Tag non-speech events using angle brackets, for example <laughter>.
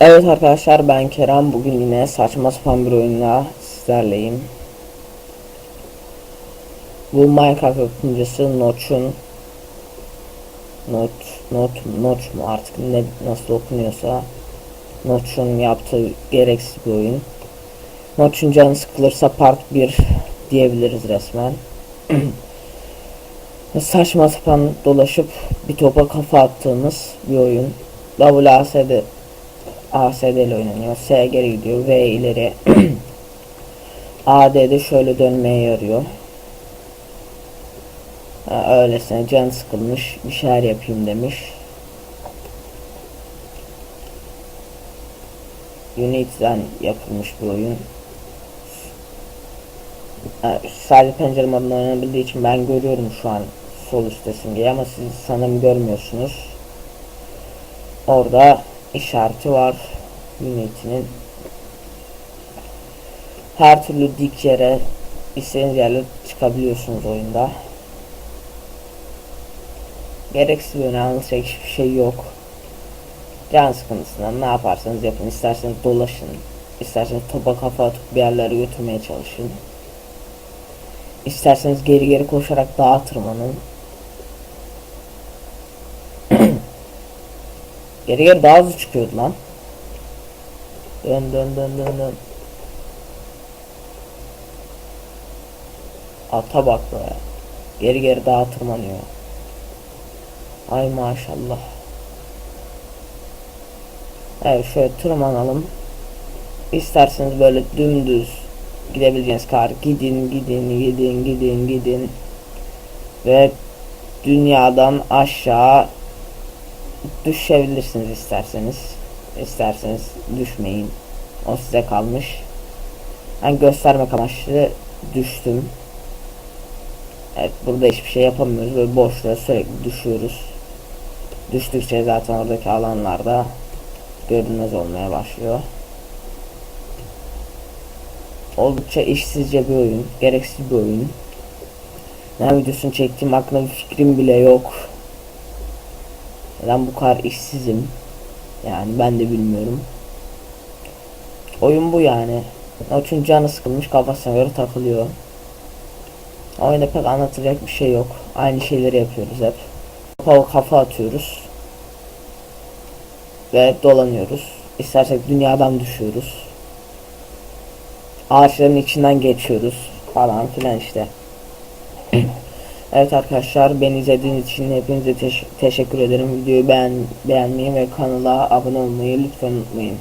Evet arkadaşlar ben Kerem bugün yine saçma sapan bir oyunla sizlerleyim. Bu Minecraft yapımcısı Notch'un Not Not Notch mu artık ne nasıl okunuyorsa Notch'un yaptığı gereksiz bir oyun. Notch'un canı sıkılırsa part 1 diyebiliriz resmen. <clears throat> Saçma sapan dolaşıp bir topa kafa attığımız bir oyun. WASD ASD ile oynanıyor. S geri gidiyor. V ileri. <clears throat> AD'de şöyle dönmeye yarıyor. Ha, öylesine can sıkılmış. Bir şeyler yapayım demiş. Unity'den yapılmış bir oyun. Ha, sadece pencere modunda oynanabildiği için ben görüyorum şu an sol üstte simgeyi ama siz sanırım görmüyorsunuz. Orada işareti var. Unity'nin her türlü dik yere istediğiniz yerlere çıkabiliyorsunuz oyunda. Gereksiz bir öne anlatacak hiçbir şey yok. Can sıkıntısından ne yaparsanız yapın. İsterseniz dolaşın. isterseniz topa kafa atıp bir yerlere götürmeye çalışın. İsterseniz geri geri koşarak dağa tırmanın. Geri geri daha hızlı çıkıyordu lan. Dön dön dön dön dön. Ata bak be. Geri geri dağa tırmanıyor. Ay maşallah. Evet şöyle tırmanalım. İsterseniz böyle dümdüz gidebileceğiniz kar gidin gidin gidin gidin gidin ve dünyadan aşağı düşebilirsiniz isterseniz. İsterseniz düşmeyin. O size kalmış. Ben göstermek amaçlı düştüm. Evet burada hiçbir şey yapamıyoruz. Böyle boşluğa sürekli düşüyoruz. Düştükçe zaten oradaki alanlarda görünmez olmaya başlıyor. Oldukça işsizce bir oyun gereksiz bir oyun. Ne videosunu çektiğim hakkında bir fikrim bile yok neden bu kadar işsizim yani ben de bilmiyorum. Oyun bu yani. Notch'un canı sıkılmış kafasına göre takılıyor. Oyunda pek anlatacak bir şey yok. Aynı şeyleri yapıyoruz hep. Kafa kafa atıyoruz. Ve dolanıyoruz. İstersek dünyadan düşüyoruz. Ağaçların içinden geçiyoruz falan filan işte. <clears throat> Evet arkadaşlar beni izlediğiniz için hepinize teş- teşekkür ederim. Videoyu beğen beğenmeyi ve kanala abone olmayı lütfen unutmayın.